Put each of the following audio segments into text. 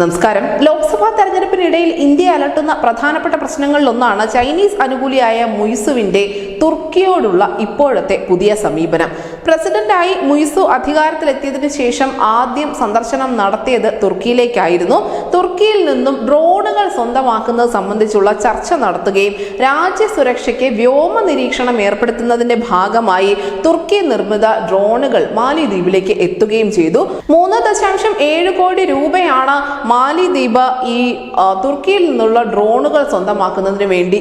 നമസ്കാരം. ലോക്സഭാ തെരഞ്ഞെടുപ്പിനിടയിൽ ഇന്ത്യ അലട്ടുന്ന പ്രധാനപ്പെട്ട പ്രശ്നങ്ങളിലൊന്നാണ് ചൈനീസ് അനുകൂലിയായ മുയ്സുവിന്റെ തുർക്കിയോടുള്ള ഇപ്പോഴത്തെ പുതിയ സമീപനം. പ്രസിഡന്റായി മുയ്സു അധികാരത്തിലെത്തിയതിനു ശേഷം ആദ്യം സന്ദർശനം നടത്തിയത് തുർക്കിയിലേക്കായിരുന്നു. തുർക്കിയിൽ നിന്നും ഡ്രോണുകൾ സ്വന്തമാക്കുന്നത് സംബന്ധിച്ചുള്ള ചർച്ച നടത്തുകയും രാജ്യസുരക്ഷയ്ക്ക് വ്യോമ നിരീക്ഷണം ഏർപ്പെടുത്തുന്നതിന്റെ ഭാഗമായി തുർക്കി നിർമ്മിത ഡ്രോണുകൾ മാലിദ്വീപിലേക്ക് എത്തുകയും ചെയ്തു. മൂന്ന് ദശാംശം ഏഴ് കോടി രൂപയാണ് മാലിദ്വീപ് ഈ തുർക്കിയിൽ നിന്നുള്ള ഡ്രോണുകൾ സ്വന്തമാക്കുന്നതിന് വേണ്ടി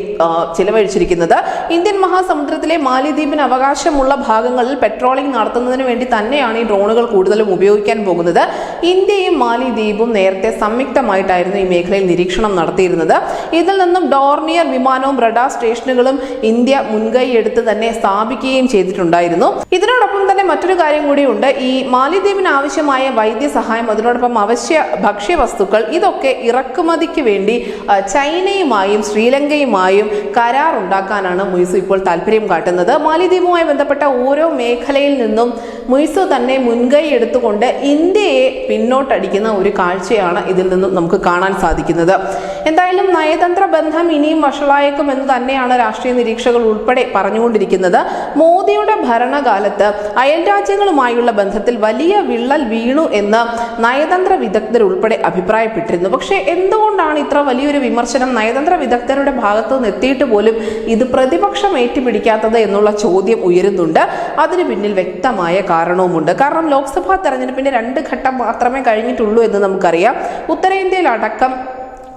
ചിലവഴിച്ചിരിക്കുന്നത്. ഇന്ത്യൻ മഹാസമുദ്രത്തിലെ മാലിദ്വീപിന് അവകാശമുള്ള ഭാഗങ്ങളിൽ പെട്രോളിംഗ് നടത്തുന്നതിന് വേണ്ടി തന്നെയാണ് ഈ ഡ്രോണുകൾ കൂടുതലും ഉപയോഗിക്കാൻ പോകുന്നത്. ഇന്ത്യയും മാലിദ്വീപും നേരത്തെ സംയുക്തമായിട്ടായിരുന്നു ഈ മേഖലയിൽ നിരീക്ഷണം നടത്തിയിരുന്നത്. ഇതിൽ നിന്നും ഡോർണിയർ വിമാനവും റഡാർ സ്റ്റേഷനുകളും ഇന്ത്യ മുൻകൈ എടുത്ത് തന്നെ സ്ഥാപിക്കുകയും ചെയ്തിട്ടുണ്ടായിരുന്നു. ഇതിനോടൊപ്പം തന്നെ മറ്റൊരു കാര്യം കൂടിയുണ്ട്. ഈ മാലിദ്വീപിന് ആവശ്യമായ വൈദ്യസഹായം അതിനോടൊപ്പം അവശ്യ ഭക്ഷ്യവസ്തുക്കൾ ഇതൊക്കെ ഇറക്കുമതിക്ക് വേണ്ടി ചൈനയുമായും ശ്രീലങ്കയുമായും കരാർ ഉണ്ടാക്കാനാണ് മുയ്സു ഇപ്പോൾ താല്പര്യം കാട്ടുന്നത്. മാലിദ്വീപുമായി ബന്ധപ്പെട്ട ഓരോ മേഖലയിൽ നിന്നും മുയ്സു തന്നെ മുൻകൈ എടുത്തുകൊണ്ട് ഇന്ത്യയെ പിന്നോട്ടടിക്കുന്ന ഒരു കാഴ്ചയാണ് ഇതിൽ നിന്നും നമുക്ക് കാണാൻ സാധിക്കുന്നത്. എന്തായാലും നയതന്ത്ര ബന്ധം ഇനിയും വഷളായേക്കും എന്ന് തന്നെയാണ് രാഷ്ട്രീയ നിരീക്ഷകൾ ഉൾപ്പെടെ പറഞ്ഞുകൊണ്ടിരിക്കുന്നത്. മോദിയുടെ ഭരണകാലത്ത് അയൽ രാജ്യങ്ങളുമായുള്ള ബന്ധത്തിൽ വലിയ വിള്ളൽ വീണു എന്ന് നയതന്ത്ര വിദഗ്ധർ ഉൾപ്പെടെ അഭിപ്രായപ്പെട്ടിരുന്നു. പക്ഷേ എന്തുകൊണ്ടാണ് ഇത്ര വലിയൊരു വിമർശനം നയതന്ത്ര വിദഗ്ധരുടെ ഭാഗത്തു നിന്ന് എത്തിയിട്ട് പോലും ഇത് പ്രതിപക്ഷം ഏറ്റുപിടിക്കാത്തത് എന്നുള്ള ചോദ്യം ഉയരുന്നുണ്ട്. അതിന് പിന്നിൽ വ്യക്തമായ കാരണവുമുണ്ട്. കാരണം ലോക്സഭാ തെരഞ്ഞെടുപ്പിന്റെ രണ്ട് ഘട്ടം മാത്രമേ കഴിഞ്ഞിട്ടുള്ളൂ എന്ന് നമുക്കറിയാം. ഉത്തരേന്ത്യയിൽ അടക്കം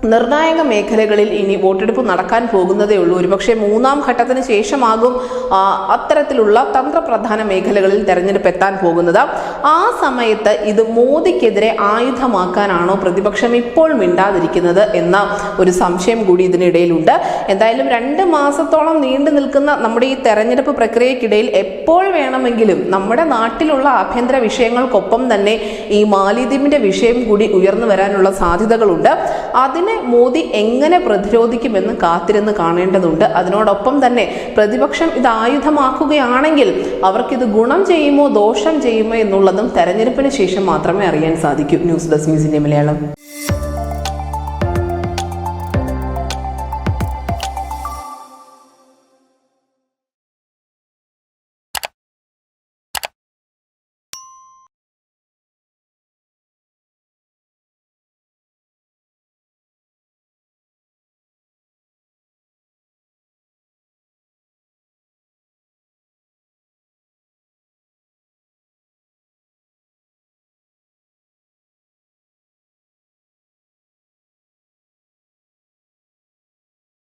നിർണായക മേഖലകളിൽ ഇനി വോട്ടെടുപ്പ് നടക്കാൻ പോകുന്നതേ ഉള്ളൂ. ഒരുപക്ഷെ മൂന്നാം ഘട്ടത്തിന് ശേഷമാകും അത്തരത്തിലുള്ള തന്ത്രപ്രധാന മേഖലകളിൽ തെരഞ്ഞെടുപ്പ് എത്താൻ പോകുന്നത്. ആ സമയത്ത് ഇത് മോദിക്കെതിരെ ആയുധമാക്കാനാണോ പ്രതിപക്ഷം ഇപ്പോൾ മിണ്ടാതിരിക്കുന്നത് എന്ന ഒരു സംശയം കൂടി ഇതിനിടയിലുണ്ട്. എന്തായാലും രണ്ട് മാസത്തോളം നീണ്ടു നിൽക്കുന്ന നമ്മുടെ ഈ തെരഞ്ഞെടുപ്പ് പ്രക്രിയക്കിടയിൽ എപ്പോൾ വേണമെങ്കിലും നമ്മുടെ നാട്ടിലുള്ള ആഭ്യന്തര വിഷയങ്ങൾക്കൊപ്പം തന്നെ ഈ മാലിദ്വീപിന്റെ വിഷയം കൂടി ഉയർന്നു വരാനുള്ള സാധ്യതകളുണ്ട്. അതിനെ മോദി എങ്ങനെ പ്രതിരോധിക്കുമെന്ന് കാത്തിരുന്ന് കാണേണ്ടതുണ്ട്. അതിനോടൊപ്പം തന്നെ പ്രതിപക്ഷം ഇത് ആയുധമാക്കുകയാണെങ്കിൽ അവർക്കിത് ഗുണം ചെയ്യുമോ ദോഷം ചെയ്യുമോ എന്നുള്ളതും തെരഞ്ഞെടുപ്പിന് ശേഷം മാത്രമേ അറിയാൻ സാധിക്കൂ. News desk Malayalam.